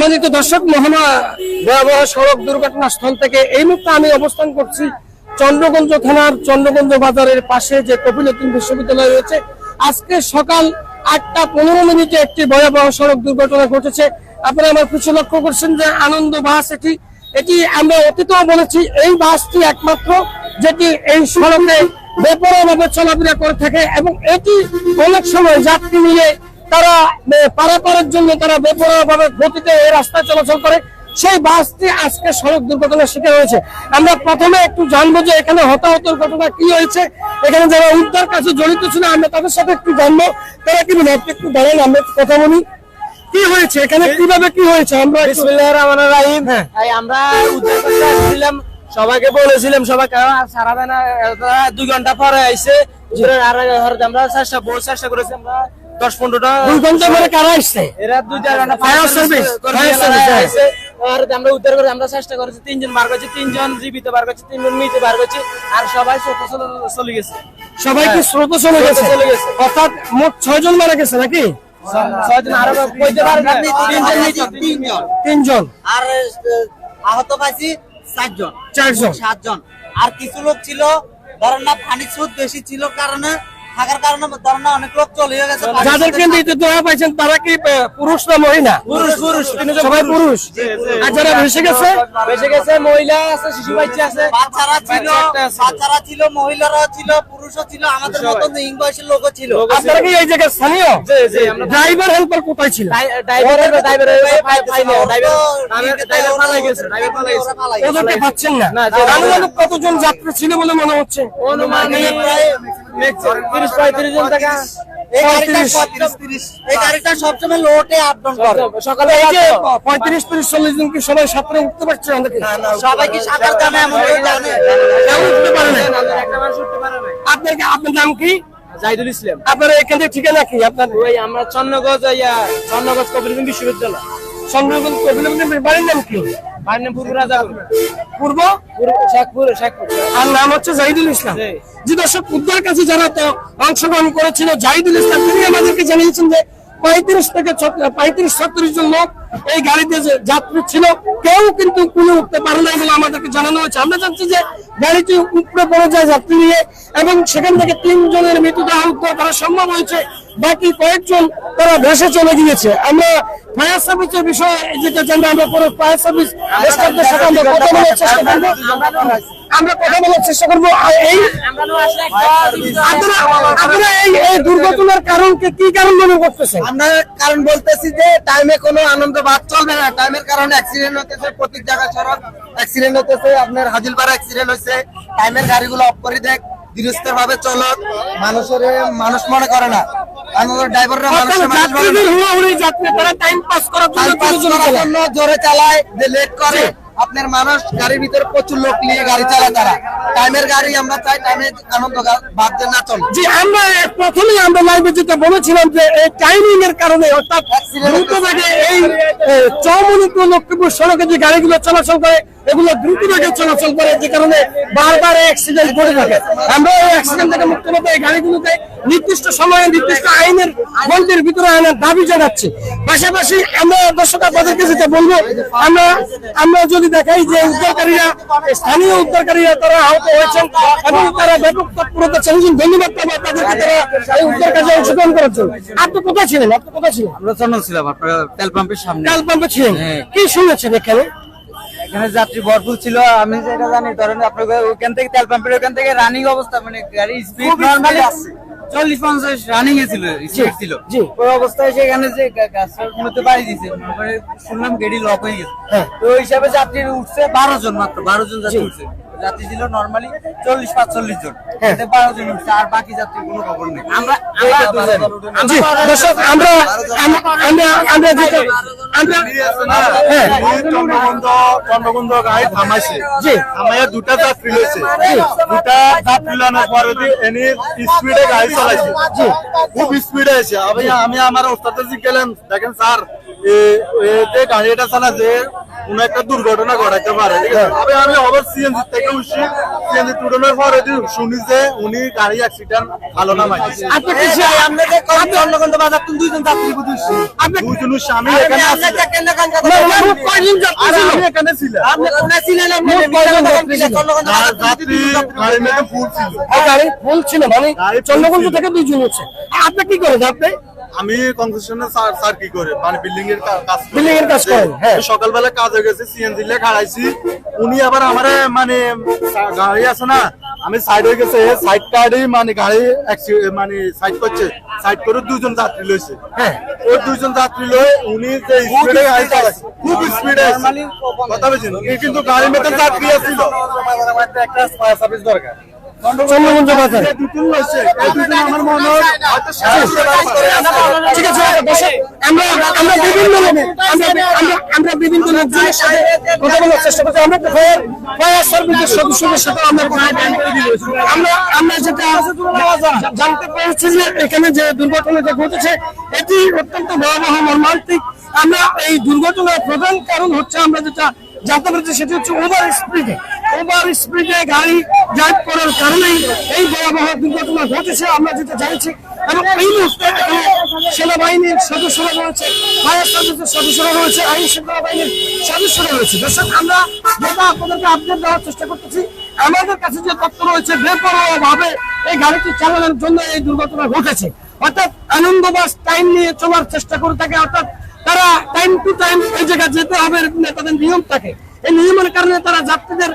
সম্মানিত দর্শক, মহামা ভয়াবহ সড়ক দুর্ঘটনা স্থল থেকে এই মুহূর্তে আমি অবস্থান করছি চন্দ্রগঞ্জ থানার চন্দ্রগঞ্জ বাজারের পাশে যে কপিলতুন বিশ্ববিদ্যালয় রয়েছে। আজকে সকাল আটটা পনেরো মিনিটে একটি ভয়াবহ সড়ক দুর্ঘটনা ঘটেছে। আপনারা আমার পিছু লক্ষ্য করছেন যে আনন্দ বাস এটি। এটি আমরা অতীতেও বলেছি, এই বাসটি একমাত্র যেটি এই সড়কে বেপরভাবে চলাফেরা করে থাকে এবং এটি অনেক সময় যাত্রী নিয়ে তারা পারাপারের জন্য তারা বেপরোয়াভাবে গতিতে এই রাস্তায় চলাচল করে। সেই বাসটি আজকে সড়ক দুর্ঘটনার শিকার হয়েছে। আমরা প্রথমে একটু জানব যে এখানে হতাহতের ঘটনা কি হয়েছে। এখানে যারা উদ্ধার কাছে জড়িত ছিল আমরা তাদের সাথে একটু জানব। তারা কি বলে একটু দাঁড়ান আমরা কথা বলি। কি হয়েছে? এখানে কীভাবে কি হয়েছে? আমরা একটু- বিসমিল্লাহির রহমানির রহিম। হ্যাঁ। আমরা উদ্ধার করতে আসছিলাম। সবাইকে বলেছিলাম সবাই সারা দিন দুই ঘণ্টা পরে আইছে। আর আমরা চেষ্টা বহু চেষ্টা করেছি আমরা দশ পনেরোটা। দুই ঘণ্টা পরে কারা আসছে? এরা দুই service, fire service, হ্যাঁ। আর আমরা উদ্ধার করে আমরা চেষ্টা করেছি তিনজন বার করছি তিনজন জীবিত বার করছি তিনজন মৃত বার করছি আর সবাই চলে- চলে গেছে। সবাই কি স্রোত চলে গেছে? চলে গেছে। অর্থাৎ মোট ছয় জন মারা গেছে নাকি? ছয়জন আরও কইতে তিনজন মৃত তিনজন। তিনজন। আর আহত পাইছি চারজন। চারজন। সাতজন। আর কিছু লোক ছিল ধরেন না পানি স্রোত বেশি ছিল কারণে থাকার কারণে ধরেন না অনেক লোক চলে গেছে। মৃত দেওয়া পাইছেন তারা কি পুরুষ না মহিলা? পুরুষ পুরুষ। সবাই পুরুষ? আর যারা ভেসে গেছে? বেঁচে গেছে মহিলা আছে শিশু বাচ্চা আছে। বাচ্চারা ছিল। বাচ্চারা ছিল মহিলারা ছিল পুরুষও ছিল আমাদের সবাই। মতন ইং বয়সের লোকও ছিল। আপনারা কি এই জায়গায় স্থানীয়? জি, জি, আমরা- ড্রাইভার হেল্পার কোথায় ছিল? ড্রাইভার ড্রাইভার ড্রাইভার ড্রাইভার পালাই গেছে ড্রাইভার পালাই গেছে। ওদেরকে পাচ্ছেন না? আনুমানিক কতজন যাত্রী ছিল বলে মনে হচ্ছে? অনুমানিক তিরিশ পঁয়ত্রিশ জন টাকা। এই গাড়িটা 35, সব- এই গাড়িটা সবসময় লোটে আপ ডাউন করে। সকালে পঁয়ত্রিশ তিরিশ চল্লিশ জন কি সবাই সাঁতরে উঠতে পারছে সবাই কি সাঁতার জানে এমন কেউ জানে। কেউ উঠতে পারে না। একটা মানুষ উঠতে পারে না। আপনার আপনার নাম কি? জাহিদুল ইসলাম। আপনার এখান থেকে ঠিকানা কি? আপনার ওই আমরা ইয়া চন্নগঞ্জ কবিরগঞ্জ বিশ্ববিদ্যালয়। চন্দ্রগঞ্জ কপিলগঞ্জের বাড়ির নাম কি? বাড়ির নাম পূর্ব রাজাপুর পূর্ব? শেখপুর শেখপুর। আর নাম হচ্ছে জাহিদুল ইসলাম। জি। দর্শক উদ্ধার কাছে যারা তো অংশগ্রহণ করেছিল জাহিদুল ইসলাম তিনি আমাদেরকে জানিয়েছেন যে পঁয়ত্রিশ থেকে পঁয়ত্রিশ ছত্রিশ জন লোক এই গাড়িতে যে যাত্রী ছিল কেউ কিন্তু কোনো উঠতে পারে বলে আমাদেরকে জানানো হয়েছে। আমরা জানছি যে গাড়িটি উপরে পড়ে যায় যাত্রী নিয়ে এবং সেখান থেকে তিনজনের মৃতদেহ উদ্ধার করা সম্ভব হয়েছে বাকি কয়েকজন তারা ভেসে চলে গিয়েছে। আমরা ফায়ার সার্ভিসের বিষয়ে যেটা জানব, আমরা পরে ফায়ার সার্ভিস সাথে আমরা কথা বলার চেষ্টা করব। আমরা কথা বলার চেষ্টা করব। এই কি কারণ মনে আমরা কারণ বলতেছি যে টাইমে কোনো আনন্দ কারণে অ্যাক্সিডেন্ট হতেছে প্রতি জায়গায় সড়ক অ্যাক্সিডেন্ট হতেছে আপনার হাজিলপাড়া অ্যাক্সিডেন্ট হয়েছে টাইমের গাড়িগুলো অফ করে দেখ ধীরস্থির ভাবে চলক মানুষের মানুষ মনে করে না। জোরে চালায়। যে লেট করে। আপনার মানুষ গাড়ির ভিতরে প্রচুর লোক নিয়ে গাড়ি চালায় তারা। টাইমের গাড়ি আমরা চাই টাইমে আনন্দ বাদ দিয়ে না চলে। জি আমরা প্রথমেই আমরা লাইভে যেটা বলেছিলাম যে এই টাইমিং এর কারণে অর্থাৎ দ্রুত এই চৌমনি টু লক্ষ্মীপুর সড়কে যে গাড়িগুলো চলাচল করে এগুলো দ্রুত বেগে চলাচল করে যে কারণে বারবার অ্যাক্সিডেন্ট ঘটে থাকে। আমরা এই অ্যাক্সিডেন্ট থেকে মুক্ত পেতে এই গাড়িগুলোকে নির্দিষ্ট সময়ে নির্দিষ্ট আইনের গন্ডির ভিতরে আনার দাবি জানাচ্ছি। পাশাপাশি আমরা দর্শক আপনাদেরকে যেটা বলব আমরা আমরা যদি দেখাই যে উদ্ধারকারীরা স্থানীয় উদ্ধারকারীরা তারা আহত হয়েছেন এবং তারা ব্যাপক তৎপরতা চালিয়েছেন। ধন্যবাদ পাবো তাদেরকে তারা এই উদ্ধার কাজে অংশগ্রহণ করার জন্য। আপনি কোথায় ছিলেন? আপনি কোথায় ছিলেন? আমরা চন্দন ছিলাম আপনার তেল পাম্পের সামনে। কাল পাম্পে ছিলেন? হ্যাঁ। কি শুনেছেন এখানে? এখানে যাত্রী ভরপুর ছিল আমি যেটা জানি ধরেন আপনার ওখান থেকে তেল পাম্পের ওখান থেকে রানিং অবস্থা মানে গাড়ি স্পিড নর্মালি আছে। চল্লিশ পঞ্চাশ রানিং এ ছিল স্পিড ছিল। ওই অবস্থায় সেখানে যে গা- গাছটার মধ্যে বাড়ি দিয়েছে মানে শুনলাম গাড়ি লক হয়ে গেছে। হ্যাঁ। তো ওই হিসাবে যাত্রী উঠছে বারো জন মাত্র বারো জন যাত্রী উঠছে। যাত্রী ছিল নর্মালি চল্লিশ পাঁচচল্লিশ জন হ্যাঁ। বারো জন উঠছে আর বাকি যাত্রীর কোনো খবর নেই আমরা হ্যাঁ গাড়ি থামাইছে। থামাইয়া দুটা যাত্রী লইছে দুটা যাত্রী লানোর পরে দিয়ে স্পিডে গাড়ি চালাইছে খুব স্পিডে আছে আমি আমি আমার ওস্তাদের জিজ্ঞেলেন দেখেন স্যার এ- এতে গাড়িটা চালাছে কোনো একটা দুর্ঘটনা ঘটাইতে পারে। তবে আমি আবার সিএনজি থেকে উঠছি। সিএনজি পরে শুনি যে উনি গাড়ি অ্যাক্সিডেন্ট ভালো না মাইছে আপনি কি এই ভাই, আপনাদের কোন বাজার তুমি দুইজন যাত্রী বুঝছি দুজন স্বামী এখানে আছে। মোট কয়জন যাত্রী আর আমি এখানে ছিলাম। আপনি কোনে ছিলেন? আপনি যাত্রী ফুল ছিল। গাড়ি ফুল ছিল। মানে চন্দ্রগঞ্জ থেকে দুইজন হচ্ছে। আপনি কি করেন আপনি? আমি কনসেশনে স্যার স্যার কি করে? মানে বিল্ডিং এর কাজ করে। Building এর কাজ করেন, হ্যাঁ। সকালবেলা কাজে গেছি সিএনজি লে খাড়াইছি। উনি আবার আমারে মানে গাড়ি আছে না আমি সাইড হয়ে গেছে সাইড কার্ডই মানে গাড়ি মানে সাইড করছে। সাইড করে দুজন যাত্রী লইছে। হ্যাঁ। ওই দুজন যাত্রী লই উনি যে স্পিডে গাড়ি চালাইছে খুব স্পিডে কথা বলছেন কিন্তু গাড়ির মধ্যে যাত্রী আছিল একটা সার্ভিস দরকার। চন্দ্রগঞ্জ বাজার মনে হয়। ঠিক আছে আমরা আমরা বিভিন্ন আমরা আমরা- আমরা বিভিন্ন লোকজনের সাথে কথা বলার চেষ্টা করছি। আমরা ফায়ার ফায়ার সার্ভিসের সদস্যদের সাথে আমরা আমরা আমরা যেটা জানতে পেরেছি যে এখানে যে দুর্ঘটনাটা ঘটেছে এটি অত্যন্ত ভয়াবহ মর্মান্তিক। আমরা এই দুর্ঘটনার প্রধান কারণ হচ্ছে আমরা যেটা জানতে পেরেছি সেটি হচ্ছে ওভার স্পিডে ওভার স্পিডে গাড়ি ড্রাইভ করার কারণেই এই ভয়াবহ দুর্ঘটনা ঘটেছে। আমরা যেটা জানছি, এবং এই মুহূর্তে সেনাবাহিনীর সদস্যরা রয়েছে, ফায়ার সার্ভিসের সদস্যরা রয়েছে, আইন শৃঙ্খলা বাহিনীর সদস্যরা রয়েছে। দর্শক, আমরা যেটা আপনাদেরকে আপডেট দেওয়ার চেষ্টা করতেছি, আমাদের কাছে যে তথ্য রয়েছে বেপরোয়া ভাবে এই গাড়িটি চালানোর জন্য এই দুর্ঘটনা ঘটেছে। অর্থাৎ আনন্দবাস টাইম নিয়ে চলার চেষ্টা করে থাকে, অর্থাৎ তারা টাইম টু টাইম এই জায়গায় যেতে হবে তাদের নিয়ম থাকে। এই নিয়মের কারণে তারা যাত্রীদের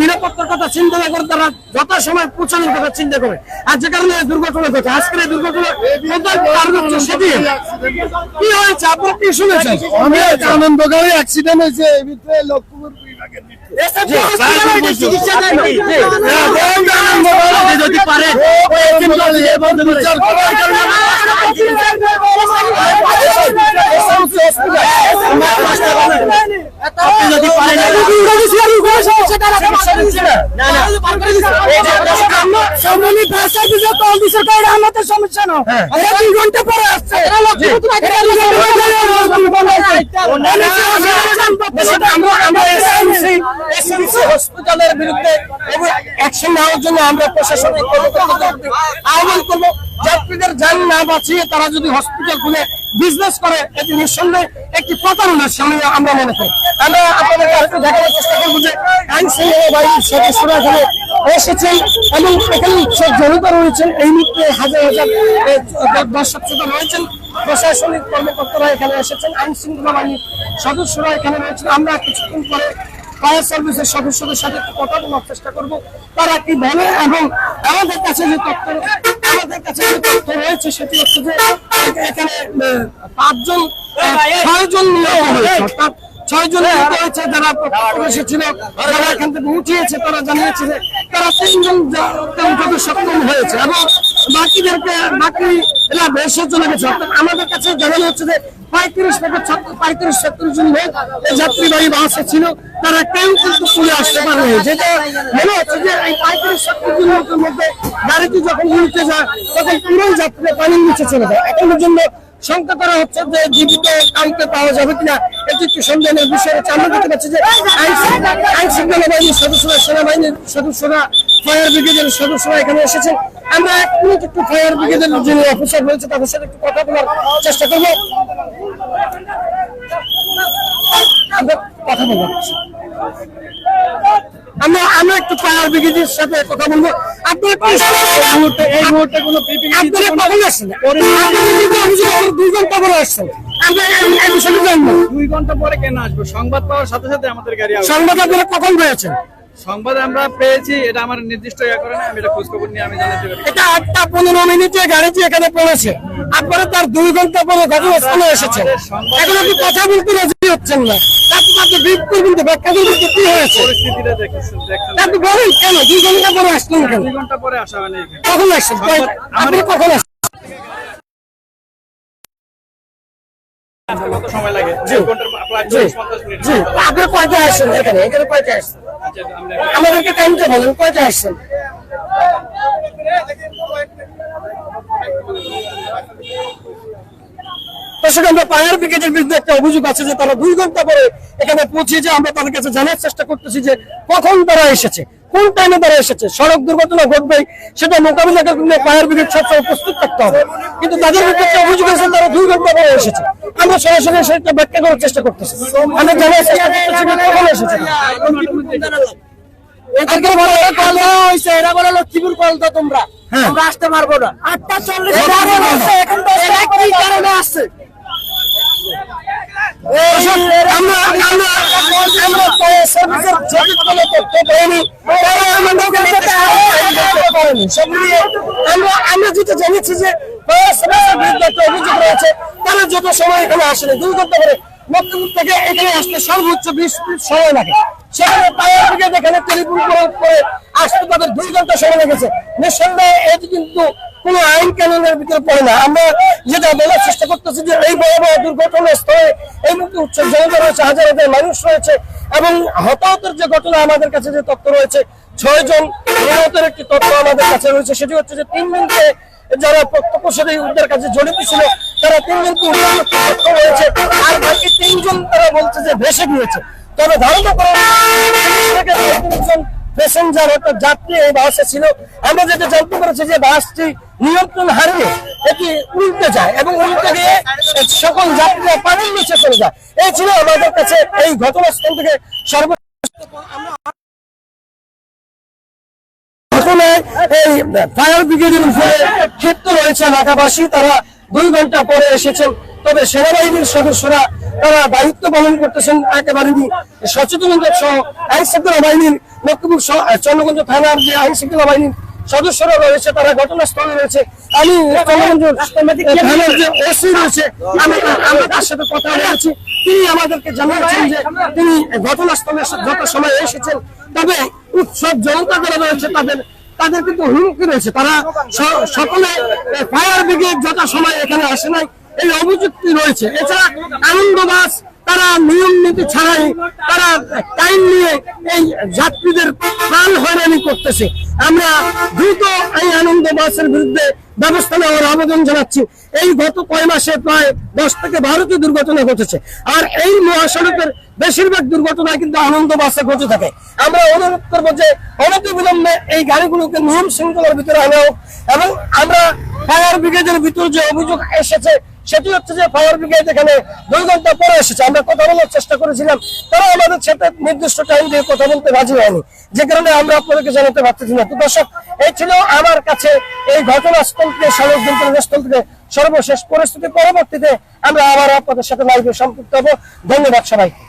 নিরাপত্তার কথা চিন্তা না করে, তারা যথাসময় পৌঁছানোর কথা চিন্তা করে। আর যে কারণে দুর্ঘটনা ঘটে। আজকের এই দুর্ঘটনা সেটি? কি হয়েছে? আপনার কি শুনেছেন? আমি আনন্দ গাড়ি অ্যাক্সিডেন্ট হয়েছে, এই ভিতরে লক্ষ্মীপুর যদি পারে পারেন সমস্যা না দুই ঘণ্টা পরে আসছে আমরা হসপিটালের বিরুদ্ধে অ্যাকশন নেওয়ার জন্য আমরা প্রশাসনিক কর্মকর্তাদের আহ্বান করব। যাত্রীদের যান না বাঁচিয়ে তারা যদি হসপিটাল খুলে বিজনেস করে, এটি নিঃসন্দেহে একটি প্রতারণার সামনে আমরা মনে করি। আমরা আপনাদেরকে আরেকটু দেখানোর চেষ্টা করব যে আইন শৃঙ্খলা বাহিনীর এসেছেন এবং এখানে সব জনতা রয়েছেন। এই মুহূর্তে হাজার হাজার দর্শক শ্রোতা রয়েছেন। প্রশাসনিক কর্মকর্তারা এখানে এসেছেন। আইন শৃঙ্খলা বাহিনীর সদস্যরা এখানে রয়েছেন। আমরা কিছুক্ষণ পরে ফায়ার সার্ভিসের সদস্যদের সাথে কথা বলার চেষ্টা করব। তারা কি বলে এবং আমাদের কাছে যে তথ্য, আমাদের কাছে যে তথ্য রয়েছে, সেটি হচ্ছে যে এখানে পাঁচজন ছয়জন নিহত হয়েছে। অর্থাৎ ছয়জন নিহত হয়েছে যারা ছিল যারা এখান থেকে উঠিয়েছে তারা জানিয়েছে যে তারা তিনজন যা- সক্ষম হয়েছে এবং বাকিদেরকে বাকি এরা বেশি চলে গেছে। আমাদের কাছে জানানো হচ্ছে যে পঁয়ত্রিশ থেকে পঁয়ত্রিশ ছত্রিশ জন লোক এই যাত্রীবাহী বাসে ছিল। তারা কেউ কিন্তু তুলে আসতে পারেনি। যেটা মনে হচ্ছে যে এই পঁয়ত্রিশ ছত্রিশ জন লোকের মধ্যে গাড়িটি যখন উল্টে যায় তখন পুরোই যাত্রীরা পানির নিচে চলে যায়। এখনের জন্য শঙ্কা করা হচ্ছে যে জীবিত কাউকে পাওয়া যাবে কিনা, এটি একটু সন্দেহের বিষয়। আমরা দেখতে পাচ্ছি যে আইন শৃঙ্খলা বাহিনীর সদস্যরা, সেনাবাহিনীর সদস্যরা, ফায়ার ব্রিগেডের সদস্যরা এখানে এসেছেন। আমরা এক মিনিট একটু ফায়ার ব্রিগেডের যিনি অফিসার রয়েছে, তাদের সাথে একটু কথা বলার চেষ্টা করব। আমরা কথা বলব। আমরা আমরা একটু ফায়ার ব্রিগেডের সাথে কথা বলব। আপনারা এই মুহূর্তে এই মুহূর্তে কোনো আপনারা কখন আসছেন? আপনারা কিন্তু অভিযোগ করে দুই ঘণ্টা পরে আসছেন। আমরা এই- এই জানব দুই ঘণ্টা পরে কেন আসব? সংবাদ পাওয়ার সাথে সাথে আমাদের গাড়ি সংবাদ আপনারা কখন পেয়েছেন? সংবাদ আমরা পেয়েছি এটা আমার নির্দিষ্ট ইয়া করে না আমি এটা খোঁজ খবর নিয়ে আমি জানাতে পারি এটা আটটা পনেরো মিনিটে গাড়িটি এখানে পড়েছে আপনারা তার দুই ঘণ্টা পরে ঘটনাস্থলে এসেছেন। এখন আপনি কথা বলতে রাজি হচ্ছেন না। আপনি বিপ করবেন তো ব্যাখ্যা করবেন তো কি হয়েছে? পরিস্থিতিটা দেখেছেন দেখছেন আপনি বলেন কেন? দুই ঘণ্টা পরে আসলেন কেন? দুই ঘণ্টা পরে আসা হয়নি কখন আসছেন? আপনি কখন আসছেন? কয়টা আসছেন এখানে? এখানে কয়টা আসছেন? আচ্ছা, আমাদেরকে টাইমটা বলেন কয়টা আসছেন? দর্শক আমরা ফায়ার ব্রিগেডের বিরুদ্ধে একটা অভিযোগ আছে যে তারা দুই ঘণ্টা পরে এখানে পৌঁছিয়েছে আমরা তাদের কাছে জানার চেষ্টা করতেছি যে কখন তারা এসেছে কোন টাইমে তারা এসেছে সড়ক দুর্ঘটনা ঘটবে সেটা মোকাবিলা করতে ফায়ার ব্রিগেড সবসময় প্রস্তুত থাকতে হবে। কিন্তু তাদের বিরুদ্ধে অভিযোগ আছে তারা দুই ঘণ্টা পরে এসেছে। আমরা সরাসরি সেটা ব্যাখ্যা করার চেষ্টা করতেছি। আমরা জানার চেষ্টা করতেছি যে কখন এসেছে। লক্ষ্মীপুর কল দাও তোমরা। হ্যাঁ। আমরা আসতে পারব না। আটটা চল্লিশ এরা কি কারণে আসছে? তারা যত সময় এখানে আসেনি, দুই ঘণ্টা করে থেকে এখানে আসতে সর্বোচ্চ বিশ মিনিট সময় লাগে। সেখানে ফায়ার ব্রিগেড এখানে টেলিফোন করে আসতে তাদের দুই ঘণ্টা সময় লেগেছে। নিঃসন্দেহে এটি কিন্তু কোন আইন কানুনের ভিতরে পড়ে না। আমরা যেটা বলার চেষ্টা করতেছি যে এই বড় দুর্ঘটনার স্থলে এই মুহূর্তে উচ্চ জনতা রয়েছে, হাজার হাজার মানুষ রয়েছে এবং হতাহতের যে ঘটনা আমাদের কাছে যে তথ্য রয়েছে, ছয় জন নিহতের একটি তথ্য আমাদের কাছে রয়েছে। সেটি হচ্ছে যে তিনজনকে যারা প্রত্যক্ষসারী উদ্ধার কাছে জড়িত ছিল, তারা তিনজনকে উদ্ধার করতে হয়েছে। আর বাকি তিনজন তারা বলছে যে ভেসে গিয়েছে। তবে ধারণা করা প্যাসেঞ্জার অর্থাৎ যাত্রী এই বাসে ছিল। আমরা যেটা জানতে পেরেছি যে বাসটি নিয়ন্ত্রণ হারিয়ে এটি উল্টে যায় এবং উল্টে গিয়ে সকল যাত্রীরা পানির নিচে চলে যায়। এই ছিল আমাদের কাছে এই ঘটনাস্থল থেকে সর্ব এই ফায়ার ব্রিগেডের উপরে ক্ষিপ্ত রয়েছে এলাকাবাসী। তারা দুই ঘণ্টা পরে এসেছেন। তবে সেনাবাহিনীর সদস্যরা তারা দায়িত্ব পালন করতেছেন একেবারে সচেতনতা সহ। আইন শৃঙ্খলা বাহিনীর লক্ষ্মীপুর চন্দ্রগঞ্জ থানার যে আইন শৃঙ্খলা বাহিনীর সদস্যরা রয়েছে, তারা ঘটনাস্থলে রয়েছে। আমি থানার যে ওসি রয়েছে, আমি আমরা তার সাথে কথা বলেছি। তিনি আমাদেরকে জানিয়েছেন যে তিনি ঘটনাস্থলে যত সময় এসেছেন। তবে উৎসব জনতা যারা রয়েছে তাদের তাদের কিন্তু হুমকি রয়েছে। তারা সকলে ফায়ার ব্রিগেড যথা সময় এখানে আসে নাই। এই অভিযুক্তি রয়েছে। এছাড়া আনন্দ বাস তারা নিয়ম নীতি ছাড়াই তারা টাইম নিয়ে এই যাত্রীদের প্রাণ হয়রানি করতেছে। আমরা দ্রুত এই আনন্দ বাসের বিরুদ্ধে ব্যবস্থা নেওয়ার আবেদন জানাচ্ছি। এই গত কয় মাসে প্রায় দশ থেকে বারোটি দুর্ঘটনা ঘটেছে। আর এই মহাসড়কের বেশিরভাগ দুর্ঘটনা কিন্তু আনন্দ বাসে ঘটে থাকে। আমরা অনুরোধ করব যে অনতি বিলম্বে এই গাড়িগুলোকে নিয়ম শৃঙ্খলার ভিতরে আনা হোক এবং আমরা ফায়ার ব্রিগেডের ভিতর যে অভিযোগ এসেছে সেটি হচ্ছে যে ফায়ার ব্রিগেড এখানে দুই ঘণ্টা পরে এসেছে। আমরা কথা বলার চেষ্টা করেছিলাম। তারা আমাদের সাথে নির্দিষ্ট টাইম দিয়ে কথা বলতে রাজি হয়নি। যে কারণে আমরা আপনাদেরকে জানাতে পারতেছি না। তো দর্শক, এই ছিল আমার কাছে এই ঘটনাস্থল থেকে সড়ক দুর্ঘটনাস্থল থেকে সর্বশেষ পরিস্থিতি। পরবর্তীতে আমরা আবার আপনাদের সাথে লাইভে সম্পৃক্ত হব। ধন্যবাদ সবাইকে।